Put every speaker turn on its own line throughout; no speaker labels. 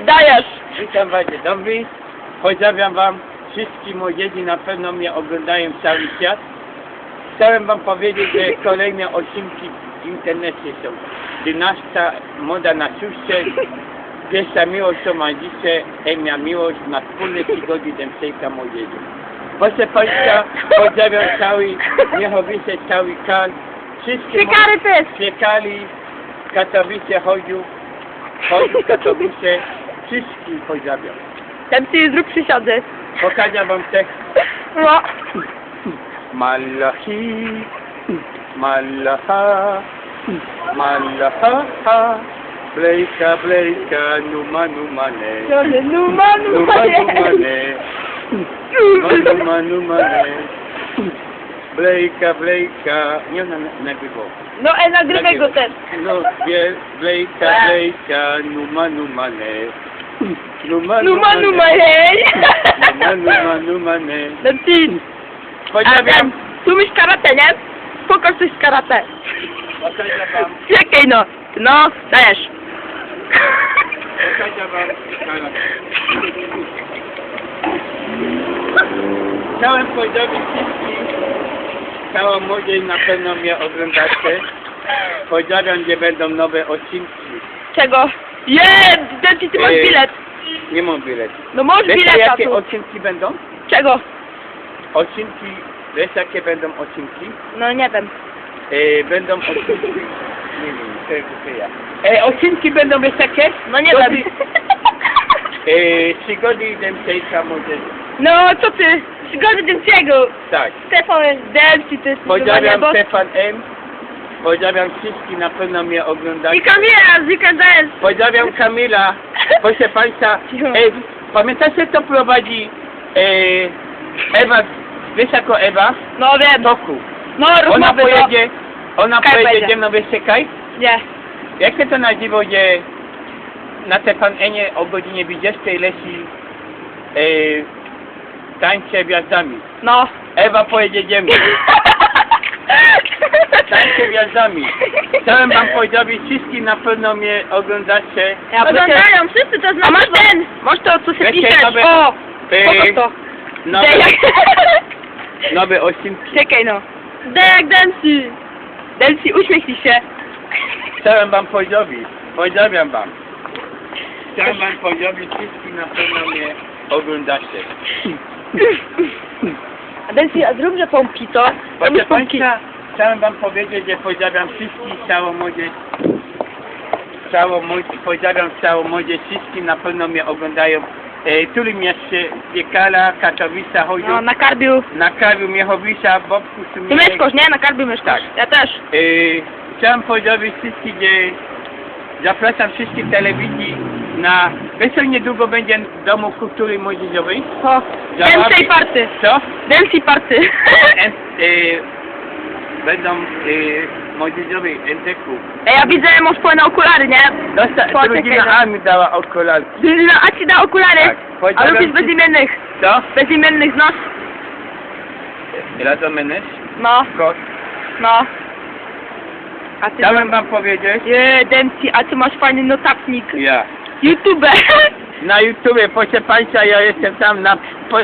dajesz!
Witam Was dzień dobry. Pozdrawiam Wam wszystkich młodzieży, na pewno mnie oglądają cały świat. Chciałem Wam powiedzieć, że kolejne odcinki w internecie są. Dynastia, moda na suście, pierwsza miłość to ma dzisiaj, Emia miłość na wspólne przygody Dębczejka młodzieży. Proszę Państwa, pozdrawiam cały Miechowice, cały Kan. Wszystkie
Ciekary też!
Piekali, Katowice, Chodziu, Chodziu, Katowice, Wszystki podziabią.
Tam ty zrób przysiadę.
Pokażę wam tekst.
No.
Malachi, malacha, malacha, ha. Blejka, blejka, numa, numa, ne.
Numa,
numa, ne. Numa. Numa, numa, ne. Blejka, Blejka, nie ona nagrywał.
No, e, nagrywaj go też.
No, wie, Blejka, Blejka, Numa, Numane, Numa,
Numa, numa, hej!
Numa, Numa, Numane.
Ten ty. A
Pozdrawiam.
ten, tu myśl karate, nie? Pokaż coś z karate.
Pokażę wam,
Jakiej no? No, dajesz.
pokażę wam. Chciałem pozdrowić Całą młodzież na pewno mnie oglądacie. Pozdrawiam, gdzie będą nowe odcinki.
Czego? Jest! Ten ty, masz
Ej.
bilet.
Nie mam biletu.
No masz
Wiecie,
bileta
jakie
tu.
odcinki będą?
Czego?
Odcinki, wiesz jakie będą odcinki?
No nie wiem.
E, będą odcinki... Nie wiem, to jest to ja. E, odcinki będą wiesz jakie?
No nie wiem.
ty- E, przygody Dębczejka młodzieży.
No co ty? Przygody Dębskiego.
Tak.
Stefan Dębski, ty
Pozdrawiam
bo...
Stefan M. Pozdrawiam wszystkich, na pewno mnie oglądacie.
I Kamila z Weekend Dance.
Pozdrawiam Kamila. Proszę Państwa, e, pamiętacie kto prowadzi e, Ewa, wiesz jako Ewa?
No wiem.
Toku.
No
Ona
rozmowy,
pojedzie, ona
Kaj
pojedzie ze mną, wiesz czekaj?
no. Nie.
Jak się to nazywa, że na Stefan Enie o godzinie 20 leci e, tańce gwiazdami.
No.
Ewa pojedzie ze mną. Tańce gwiazdami. Chciałem wam pozdrowić wszystkich, na pewno mnie oglądacie.
Ja Oglądają wszyscy, to znaczy... A masz ten, masz to, co się
Wiecie,
piszesz.
nowe-
O, pokaż to.
Nowe, nowe odcinki.
Czekaj no. Dejak Dębski. Dębski, uśmiechnij się.
Chciałem wam pozdrowić. Pozdrawiam wam. Chciałem wam pozdrowić wszystkich, na pewno mnie oglądacie.
A Dębski, a zróbże pompki, co?
Proszę. Państwa, chciałem wam powiedzieć, że pozdrawiam wszystkich, całą młodzież. Całą młodzież, pozdrawiam całą młodzież, wszystkich na pewno mnie oglądają. E, tu w mieście Piekala, Katowice, Chodziu,
No, na Karbiu.
na Kawiu, Miechowica, Bobku,
Ty mieszkasz, nie? Na Karbiu mieszkasz.
Tak.
Ja też.
E, chciałem pozdrowić wszystkich, że zapraszam wszystkich telewizji na... Co niedługo będzie w Domu Kultury Młodzieżowej?
O,
Zabawy-
Dębskiej party.
Co?
Dębskiej party.
E, będą e, młodzieżowe NTK.
Ej, ja widzę, masz pełne okulary, nie?
Dosta,
Poczekaj,
drużyna
no.
A mi dała okularki.
No, a ci da okulary.
Tak.
A
Pozdrawiam
lubisz
ci-
bezimiennych.
Co?
Bezimiennych znasz?
Radomenysz?
No,
Kot.
no. A ty...
Chciałem wam powiedzieć,
Je, Dębski, a ty masz fajny notatnik.
ja.
YouTube.
Na YouTubie, proszę Państwa, ja jestem tam na... Po,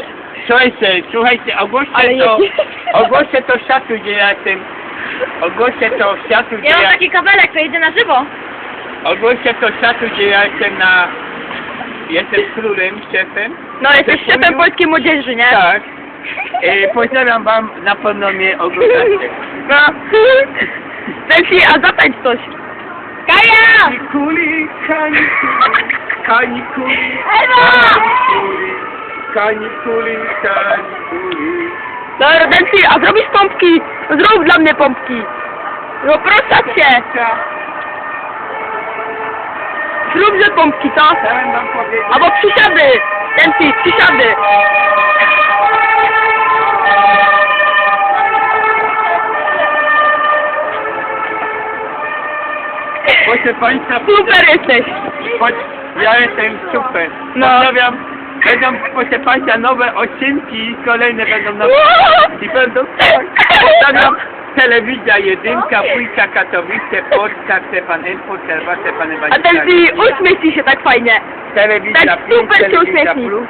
słuchajcie, słuchajcie, ogłoście
Ale
to...
jaki-
Ogłoście to światu, gdzie ja jestem... Ogłoście to światu, gdzie
Ja mam
ja...
taki kabelek, to idzie na żywo.
Ogłoście to światu, gdzie ja jestem na... Jestem królem, szefem.
No, jesteś szefem
królem.
polskiej młodzieży, nie?
Tak. E, pozdrawiam wam, na pewno mnie oglądacie.
No. Dębski, a zatańcz coś. Kaja!
Kanikuli, kanikuli, kanikuli, kanikuli, kanikuli, kanikuli.
Dobra, Dębski, a zrobisz pompki? Zrób dla mnie pompki. No proszę cię. Zróbże pompki, co?
Chciałem wam powiedzieć,
Albo przysiady. Dębski, przysiady.
Proszę państwa,
Super jesteś.
ja jestem super.
No.
Pozdrawiam, będą, proszę państwa, nowe odcinki, kolejne będą nowe. I będą, tak, pozdrawiam, Telewizja jedynka, Pójka, Katowice, Polska, Stefan Info, Czerwa, Stefan
A ten ty uśmiechnij się tak fajnie.
Telewizja
tak
5,
super się
Telewizja
uśmiechnij.
Plus,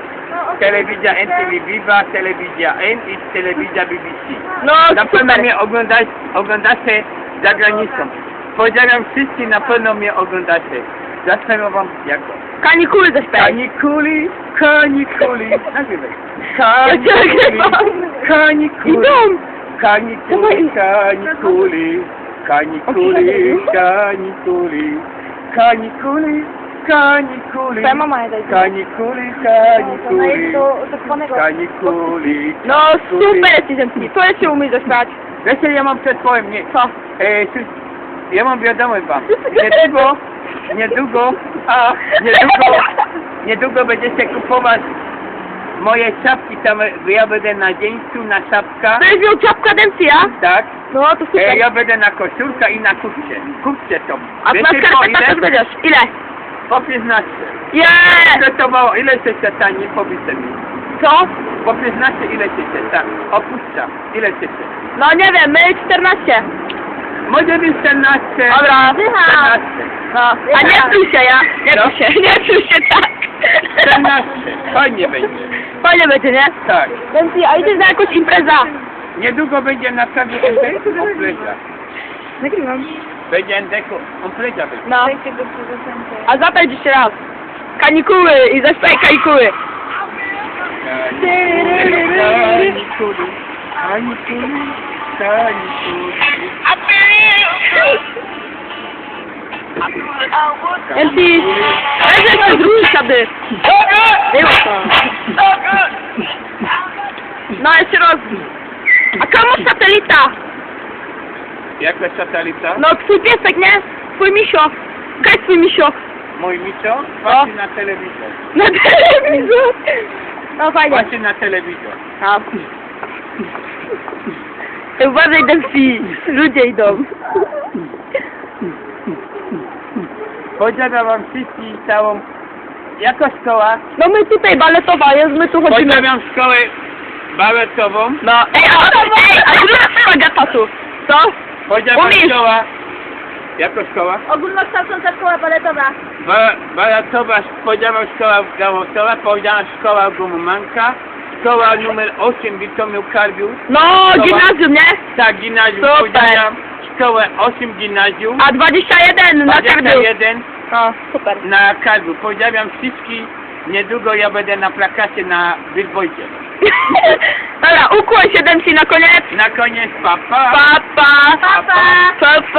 Telewizja NTV Viva, Telewizja N i Telewizja BBC.
No
Na pewno
super.
mnie oglądać, oglądacie za granicą. Pozdrawiam wszystkich, na pewno mnie oglądacie. Zaśpiewam wam jako.
Kanikuły zaśpiewaj.
Kanikuli, kanikuli. Nagrywaj.
Ja nagrywam.
Kanikuli,
Idą.
kanikuli, kanikuli, kanikuli, kanikuli, kanikuli, kanikuli,
Twoja mama jest
kanikuli,
To ona jest
kanikuli,
do tak zwanego...
kanikuli.
No super jesteś ten ty. To jeszcze umiesz zaśpiewać.
Wiecie, ja mam przed powiem, nie,
Co?
e, ja mam wiadomość wam. Niedługo, niedługo, a niedługo, niedługo będziecie kupować moje czapki, tam ja będę na dzieńcu, na czapka,
Będziesz miał czapkę Dempsey'a?
tak?
No to
E,
super.
ja będę na koszulka i na kurtce. Kurtce są.
A na
Wiecie po
skarpetach też
ile?
będziesz. Ile?
Po 15.
Yeah!
Kosztowało, ile się tani, powiedzcie mi.
Co?
Po 15 ile się tak? Opuszczam. Ile się
No nie wiem, my 14.
Może być 14.
Dobra.
14.
No. A nie psuj się ja. Nie psuj się, nie psuj się tak.
14. Fajnie będzie.
Fajnie będzie, nie?
Tak.
Dempsey, a idziesz na jakąś imprezę?
Niedługo będzie na prawie Endeku Ompleza.
Nagrywam.
Będzie Endeku będzie.
No. A zatańcz jeszcze raz. Kanikuły i zaśpiewaj kanikuły.
Kanikuli, kanikuli, kanikuli.
Jeszcze zrób ślady. Nie ma to. No jeszcze raz. A komu satelita?
Jaka satelita?
No twój piesek, nie? Twój misio. Kaj twój misio.
Mój misio patrzy na telewizor.
Na telewizor. No fajnie.
Patrzy na telewizor.
A. Uważaj Dempsey. Ludzie idą.
Pozdrawiam wam wszystkich całą... Jako szkoła?
No my tutaj baletowa jest, my tu chodzimy.
Pozdrawiam szkołę baletową.
No. Ej, a, ej, a zrób spagata tu. Co?
Pozdrawiam
Umiesz.
szkoła. Jako szkoła?
Ogólnokształcąca szkoła baletowa.
Ba baletowa, pozdrawiam szkoła Gałosowa, pozdrawiam szkoła Gumanka, szkoła numer 8 Witomiu Karbiu,
No, gimnazjum, nie?
tak, gimnazjum,
Super.
pozdrawiam szkołę 8 gimnazjum,
A 21 na kardiu.
21
O, super.
na Karbiu. Pozdrawiam wszystkich, niedługo ja będę na plakacie na billboardzie.
Dobra, ukłoń się Dempsey na koniec.
Na koniec, papa.
Pa, pa.
Pa, pa.
Pa, pa.